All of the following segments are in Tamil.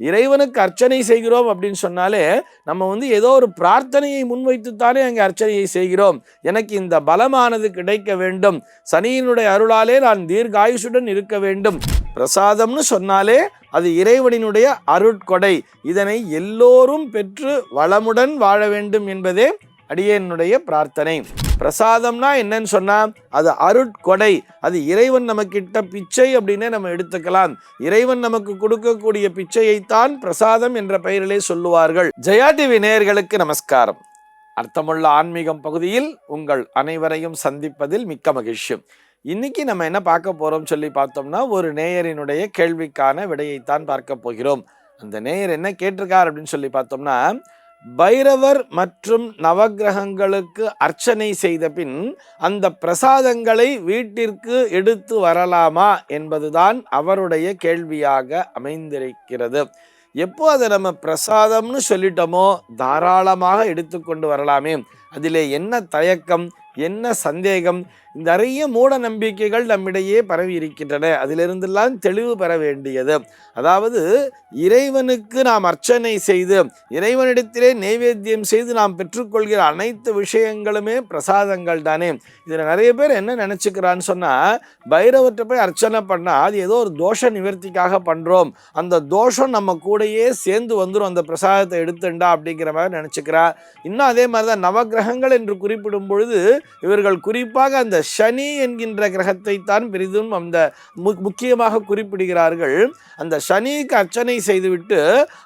இறைவனுக்கு அர்ச்சனை செய்கிறோம் அப்படின்னு சொன்னாலே நம்ம வந்து ஏதோ ஒரு பிரார்த்தனையை முன்வைத்துத்தானே அங்கே அர்ச்சனையை செய்கிறோம். எனக்கு இந்த பலமானது கிடைக்க வேண்டும். சனியினுடைய அருளாலே நான் தீர்காயுஷுடன் இருக்க வேண்டும். பிரசாதம்னு சொன்னாலே அது இறைவனினுடைய அருட்கொடை. இதனை எல்லோரும் பெற்று வளமுடன் வாழ வேண்டும் என்பதே அடியனுடைய பிரார்த்தனை. பிரசாதம்னா என்னன்னு சொன்னால் அது அருட்கொடை. அது இறைவன் நமக்கிட்ட பிச்சை அப்படின்னே நம்ம எடுத்துக்கலாம். இறைவன் நமக்கு கொடுக்கக்கூடிய பிச்சையைத்தான் பிரசாதம் என்ற பெயரிலே சொல்லுவார்கள். ஜெயா டிவி நேயர்களுக்கு நமஸ்காரம். அர்த்தமுள்ள ஆன்மீகம் பகுதியில் உங்கள் அனைவரையும் சந்திப்பதில் மிக்க மகிழ்ச்சி. இன்னைக்கு நம்ம என்ன பார்க்க போகிறோம் சொல்லி பார்த்தோம்னா ஒரு நேயரினுடைய கேள்விக்கான விடையைத்தான் பார்க்க போகிறோம். அந்த நேயர் என்ன கேட்டிருக்கார் அப்படின்னு சொல்லி பார்த்தோம்னா பைரவர் மற்றும் நவக்கிரகங்களுக்கு அர்ச்சனை செய்த பின் அந்த பிரசாதங்களை வீட்டிற்கு எடுத்து வரலாமா என்பதுதான் அவருடைய கேள்வியாக அமைந்திருக்கிறது. எப்போ அதை நம்ம பிரசாதம்னு சொல்லிட்டோமோ தாராளமாக எடுத்துக்கொண்டு வரலாமே. அதிலே என்ன தயக்கம் என்ன சந்தேகம் நிறைய மூட நம்பிக்கைகள் நம்மிடையே பரவி இருக்கின்றன அதிலிருந்தெல்லாம் தெளிவு பெற வேண்டியது. அதாவது இறைவனுக்கு நாம் அர்ச்சனை செய்து இறைவனிடத்திலே நைவேத்தியம் செய்து நாம் பெற்றுக்கொள்கிற அனைத்து விஷயங்களுமே பிரசாதங்கள் தானே. இதில் நிறைய பேர் என்ன நினச்சிக்கிறான்னு சொன்னால் பைரவர்கிட்ட போய் அர்ச்சனை பண்ணால் அது ஏதோ ஒரு தோஷ நிவர்த்திக்காக பண்ணுறோம் அந்த தோஷம் நம்ம கூடயே சேர்ந்து வந்துடும் அந்த பிரசாதத்தை எடுத்துண்டா அப்படிங்கிற மாதிரி நினச்சிக்கிறா. இன்னும் அதே மாதிரி தான் நவக்கிரகங்கள் என்று குறிப்பிடும் பொழுது இவர்கள் குறிப்பாக அந்த சனி என்கின்ற கிரகத்தை தான் பெரிதும் அந்த முக்கியமாக குறிப்பிடுகிறார்கள். அந்த சனிக்கு அர்ச்சனை செய்துவிட்டு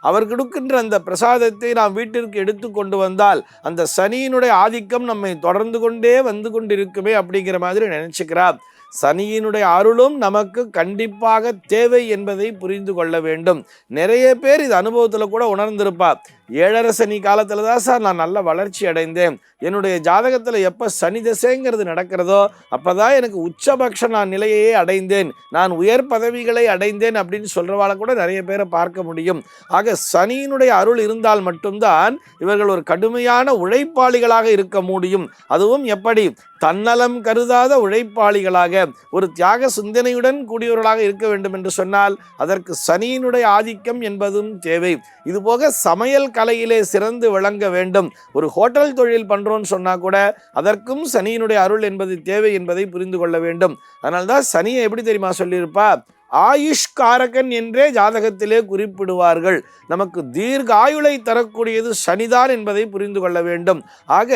அவர் கொடுக்கின்ற அந்த பிரசாதத்தை நாம் வீட்டிற்கு எடுத்து கொண்டு வந்தால் அந்த சனியினுடைய ஆதிக்கம் நம்மை தொடர்ந்து கொண்டே வந்து கொண்டிருக்குமே அப்படிங்கிற மாதிரி நினைச்சுக்கிறார். சனியினுடைய அருளும் நமக்கு கண்டிப்பாக தேவை என்பதை புரிந்து கொள்ள வேண்டும். நிறைய பேர் இது அனுபவத்தில் கூட உணர்ந்திருப்பா ஏழரை சனி காலத்தில் தான் சார் நான் நல்ல வளர்ச்சி அடைந்தேன். என்னுடைய ஜாதகத்தில் எப்போ சனி திசைங்கிறது நடக்கிறதோ அப்போ தான் எனக்கு உச்சபட்ச நான் நிலையையே அடைந்தேன். நான் உயர் பதவிகளை அடைந்தேன் அப்படின்னு சொல்கிறவாள கூட நிறைய பேரை பார்க்க முடியும். ஆக சனியினுடைய அருள் இருந்தால் மட்டும்தான் இவர்கள் ஒரு கடுமையான உழைப்பாளிகளாக இருக்க முடியும். அதுவும் எப்படி? தன்னலம் கருதாத உழைப்பாளிகளாக ஒரு தியாக சிந்தனையுடன் கூடியவர்களாக இருக்க வேண்டும் என்று சொன்னால் அதற்கு சனியினுடைய ஆதிக்கம் என்பதும் தேவை. இதுபோக சமையல் கலையிலே சிறந்து விளங்க வேண்டும். ஒரு ஹோட்டல் தொழில் பண்ணுறோன்னு சொன்னால் கூட அதற்கும் சனியினுடைய அருள் என்பது தேவை என்பதை புரிந்து கொள்ள வேண்டும். அதனால்தான் சனியை எப்படி தெரியுமா சொல்லியிருப்பா? ஆயுஷ்காரகன் என்றே ஜாதகத்திலே குறிப்பிடுவார்கள். நமக்கு தீர்க்க ஆயுளை தரக்கூடியது சனிதான் என்பதை புரிந்து கொள்ள வேண்டும். ஆக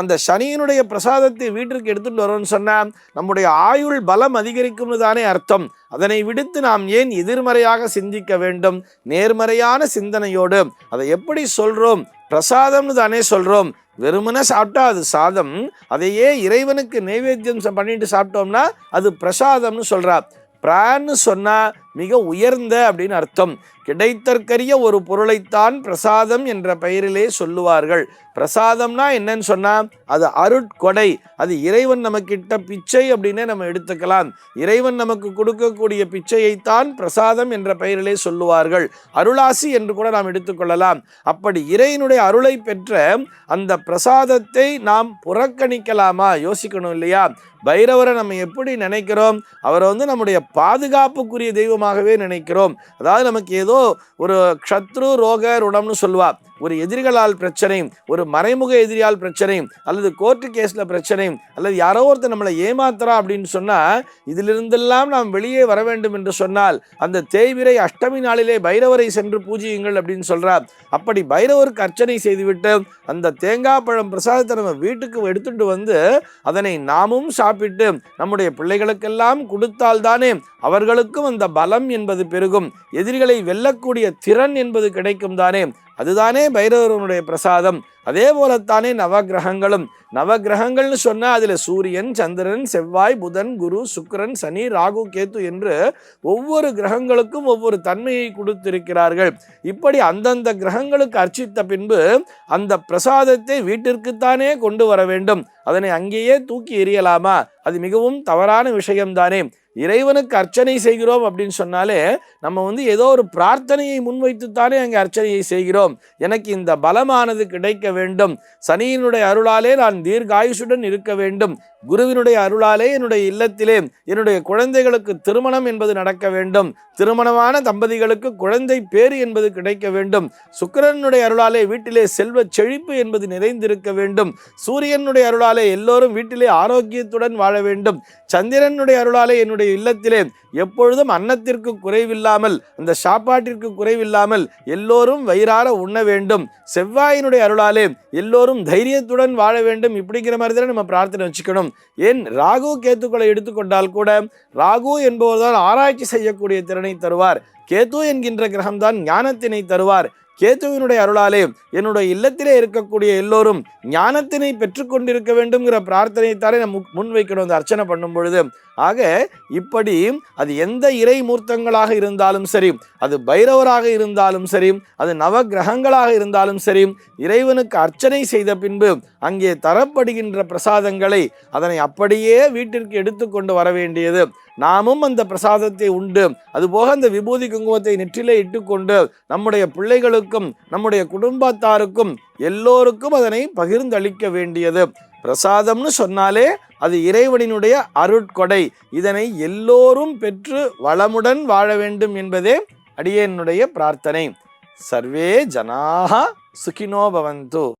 அந்த சனியினுடைய பிரசாதத்தை வீட்டிற்கு எடுத்துட்டு வரோம்னு சொன்னால் நம்முடைய ஆயுள் பலம் அதிகரிக்கும்னு தானே அர்த்தம். அதனை விடுத்து நாம் ஏன் எதிர்மறையாக சிந்திக்க வேண்டும்? நேர்மறையான சிந்தனையோடு. அதை எப்படி சொல்கிறோம் பிரசாதம்னு தானே சொல்கிறோம் வெறுமனே சாப்பிட்டா அது சாதம். அதையே இறைவனுக்கு நைவேத்தியம் பண்ணிட்டு சாப்பிட்டோம்னா அது பிரசாதம்னு சொல்கிறார் பிரான்னு சொன்னால் மிக உயர்ந்த அப்படின்னு அர்த்தம். கிடைத்தற்கரிய ஒரு பொருளைத்தான் பிரசாதம் என்ற பெயரிலே சொல்லுவார்கள். பிரசாதம்னா என்னன்னு சொன்னால் அது அருட்கொடை அது இறைவன் நமக்கிட்ட பிச்சை அப்படின்னே நம்ம எடுத்துக்கலாம். இறைவன் நமக்கு கொடுக்கக்கூடிய பிச்சையைத்தான் பிரசாதம் என்ற பெயரிலே சொல்லுவார்கள். அருளாசி என்று கூட நாம் எடுத்துக்கொள்ளலாம். அப்படி இறைவனுடைய அருளை பெற்ற அந்த பிரசாதத்தை நாம் புறக்கணிக்கலாமா? யோசிக்கணும் இல்லையா? பைரவரை நம்ம எப்படி நினைக்கிறோம்? அவரை வந்து நம்முடைய பாதுகாப்புக்குரிய தெய்வமாகவே நினைக்கிறோம். அதாவது நமக்கு ஏதோ ஒரு க்ஷத்ரு ரோக ருணம்னு சொல்லுவா. ஒரு எதிரிகளால் பிரச்சனை ஒரு மறைமுக எதிரியால் பிரச்சனை அல்லது கோர்ட்டு கேஸில் பிரச்சனை அல்லது யாரோ ஒருத்தர் நம்மளை ஏமாத்துறா அப்படின்னு சொன்னால் இதிலிருந்தெல்லாம் நாம் வெளியே வர வேண்டும் என்று சொன்னால் அந்த தேய்விரை அஷ்டமி நாளிலே பைரவரை சென்று பூஜியுங்கள் அப்படின்னு சொல்கிறார் அப்படி பைரவருக்கு அர்ச்சனை செய்துவிட்டு அந்த தேங்காய் பழம் பிரசாதத்தை நம்ம வீட்டுக்கு எடுத்துட்டு வந்து அதனை நாமும் சாப்பிட்டு நம்முடைய பிள்ளைகளுக்கெல்லாம் கொடுத்தால்தானே அவர்களுக்கும் அந்த பலம் என்பது பெருகும். எதிரிகளை வெல்லக்கூடிய திறன் என்பது கிடைக்கும் தானே. அதுதானே பைரவருடைய பிரசாதம். அதே போலத்தானே நவக்கிரகங்களும் நவக்கிரகங்கள்னு சொன்னால் அதில் சூரியன் சந்திரன் செவ்வாய் புதன் குரு சுக்கரன் சனி ராகு கேத்து என்று ஒவ்வொரு கிரகங்களுக்கும் ஒவ்வொரு தன்மையை கொடுத்திருக்கிறார்கள். இப்படி அந்தந்த கிரகங்களுக்கு அர்ச்சித்த பின்பு அந்த பிரசாதத்தை வீட்டிற்குத்தானே கொண்டு வர வேண்டும். அதனை அங்கேயே தூக்கி எறியலாமா? அது மிகவும் தவறான விஷயம்தானே. இறைவனுக்கு அர்ச்சனை செய்கிறோம் அப்படின்னு சொன்னாலே நம்ம வந்து ஏதோ ஒரு பிரார்த்தனையை முன்வைத்துத்தானே அங்கே அர்ச்சனையை செய்கிறோம். எனக்கு இந்த பலமானது கிடைக்க வேண்டும். சனியினுடைய அருளாலே நான் தீர்காயுஷுடன் இருக்க வேண்டும். குருவினுடைய அருளாலே என்னுடைய இல்லத்திலே என்னுடைய குழந்தைகளுக்கு திருமணம் என்பது நடக்க வேண்டும். திருமணமான தம்பதிகளுக்கு குழந்தை பேறு என்பது கிடைக்க வேண்டும். சுக்கிரனுடைய அருளாலே வீட்டிலே செல்வ செழிப்பு என்பது நிறைந்திருக்க வேண்டும். சூரியனுடைய அருளாலே எல்லோரும் வீட்டிலே ஆரோக்கியத்துடன் வாழ வேண்டும். சந்திரனுடைய அருளாலே என்னுடைய இல்லத்திலே எப்பொழுதும் அன்னத்திற்கு குறைவில்லாமல் அந்த சாப்பாட்டிற்கு குறைவில்லாமல் எல்லோரும் வயிறார உண்ண வேண்டும். செவ்வாயினுடைய அருளாலே எல்லோரும் தைரியத்துடன் வாழ வேண்டும். இப்படிங்கிற மாதிரி தானே நம்ம பிரார்த்தனை வச்சுக்கணும். ஏன்? ராகு கேத்துக்களை எடுத்துக்கொண்டால் கூட ராகு என்பவர் தான் ஆராய்ச்சி செய்யக்கூடிய திறனை தருவார். கேத்து என்கின்ற கிரகம்தான் ஞானத்தினை தருவார். கேத்துவினுடைய அருளாலே என்னுடைய இல்லத்திலே இருக்கக்கூடிய எல்லோரும் ஞானத்தினை பெற்றுக்கொண்டிருக்க வேண்டும்ங்கிற பிரார்த்தனைத்தானே நம்ம முன்வைக்கணும் அந்த அர்ச்சனை பண்ணும் பொழுது. ஆக இப்படி அது எந்த இறை மூர்த்தங்களாக இருந்தாலும் சரி அது பைரவராக இருந்தாலும் சரி அது நவ கிரகங்களாக இருந்தாலும் சரி இறைவனுக்கு அர்ச்சனை செய்த பின்பு அங்கே தரப்படுகின்ற பிரசாதங்களை அதனை அப்படியே வீட்டிற்கு எடுத்துக்கொண்டு வர வேண்டியது. நாமும் அந்த பிரசாதத்தை உண்டு. அதுபோக அந்த விபூதி குங்குமத்தை நெற்றிலே இட்டுக்கொண்டு நம்முடைய பிள்ளைகளுக்கு பிள்ளைகளுக்கும் நம்முடைய குடும்பத்தாருக்கும் எல்லோருக்கும் அதனை பகிர்ந்தளிக்க வேண்டியது. பிரசாதம்னு சொன்னாலே அது இறைவனினுடைய அருட்கொடை. இதனை எல்லோரும் பெற்று வளமுடன் வாழ வேண்டும் என்பதே அடியேனுடைய பிரார்த்தனை. சர்வே ஜனாக சுகினோ பவந்து.